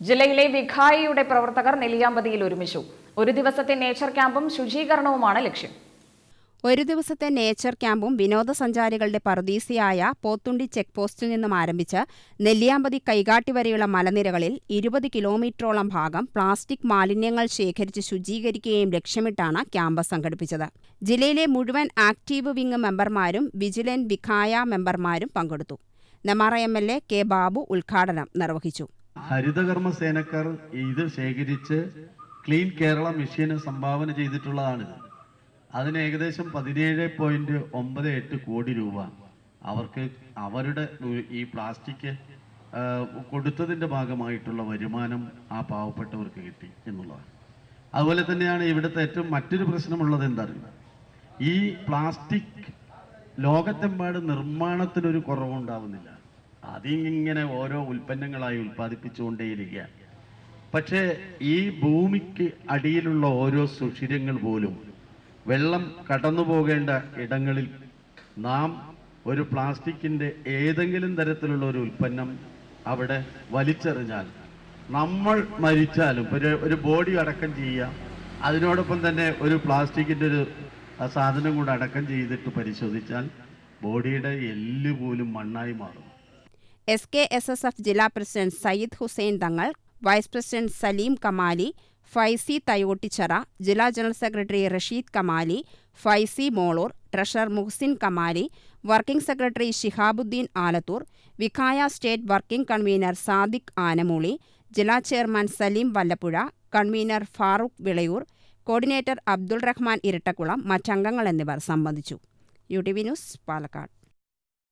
ജില്ലയിലെ വിഖായിയുടെ പ്രവർത്തകർ നെല്ലിയാമ്പതിയിൽ ഒരുമിച്ചു. ഒരു ദിവസത്തെ നേച്ചർ ക്യാമ്പും ശുചീകരണവുമാണ് ലക്ഷ്യം. ഒരു ദിവസത്തെ നേച്ചർ ക്യാമ്പും വിനോദസഞ്ചാരികളുടെ പറുദീസയായ പോത്തുണ്ടി ചെക്ക് പോസ്റ്റിൽ നിന്നും ആരംഭിച്ച് നെല്ലിയാമ്പതി കൈകാട്ടി വരെയുള്ള മലനിരകളിൽ ഇരുപത് കിലോമീറ്ററോളം ഭാഗം പ്ലാസ്റ്റിക് മാലിന്യങ്ങൾ ശേഖരിച്ച് ശുചീകരിക്കുകയും ലക്ഷ്യമിട്ടാണ് ക്യാമ്പ് സംഘടിപ്പിച്ചത്. ജില്ലയിലെ മുഴുവൻ ആക്റ്റീവ് വിംഗ് മെമ്പർമാരും വിജിലൻ വിഖായ മെമ്പർമാരും പങ്കെടുത്തു. Nemmara M L A K Babu ഉദ്ഘാടനം നിർവഹിച്ചു. ഹരിതകർമ്മ സേനക്കാർ ഇത് ശേഖരിച്ച് ക്ലീൻ കേരള മിഷന് സംഭാവന ചെയ്തിട്ടുള്ളതാണിത് അതിന് ഏകദേശം പതിനേഴ് പോയിന്റ് ഒമ്പത് എട്ട് കോടി രൂപ അവർക്ക് അവരുടെ ഈ പ്ലാസ്റ്റിക് കൊടുത്തതിന്റെ ഭാഗമായിട്ടുള്ള വരുമാനം ആ പാവപ്പെട്ടവർക്ക് കിട്ടി എന്നുള്ളതാണ്. അതുപോലെ തന്നെയാണ് ഇവിടുത്തെ ഏറ്റവും മറ്റൊരു പ്രശ്നമുള്ളത് എന്തറിയുക ഈ പ്ലാസ്റ്റിക് ലോകത്തെമ്പാട് നിർമ്മാണത്തിനൊരു കുറവുണ്ടാവുന്നില്ല. അതിങ്ങനെ ഓരോ ഉൽപ്പന്നങ്ങളായി ഉൽപ്പാദിപ്പിച്ചുകൊണ്ടേയിരിക്കുക. പക്ഷേ ഈ ഭൂമിക്ക് അടിയിലുള്ള ഓരോ സുഷിരങ്ങൾ പോലും വെള്ളം കടന്നു പോകേണ്ട ഇടങ്ങളിൽ നാം ഒരു പ്ലാസ്റ്റിക്കിന്റെ ഏതെങ്കിലും തരത്തിലുള്ള ഒരു ഉൽപ്പന്നം അവിടെ വലിച്ചെറിഞ്ഞാൽ നമ്മൾ മരിച്ചാലും ഒരു ഒരു ബോഡി അടക്കം ചെയ്യുക അതിനോടൊപ്പം തന്നെ ഒരു പ്ലാസ്റ്റിക്കിന്റെ ഒരു സാധനം കൂടെ അടക്കം ചെയ്തിട്ട് പരിശോധിച്ചാൽ ബോഡിയുടെ എല്ല് പോലും മണ്ണായി മാറും. S K S S F ജില്ലാ president Sayyid Hussain Thangal vice president Saleem Kamali Faizy Thayottichira ജില്ലാ general secretary Rasheed Kamali Faizy Molur treasurer Muhsin Kamali working secretary Shihabuddin Alathur Vikhaya state working convener Sadiq Anamooli ജില്ലാ chairman Saleem Vallappuzha convener Farooq Vilayur coordinator Abdul Rahman Irattakulam മറ്റംഗങ്ങൾ എന്നിവർ സംബന്ധിച്ചു. U T V news Palakkad.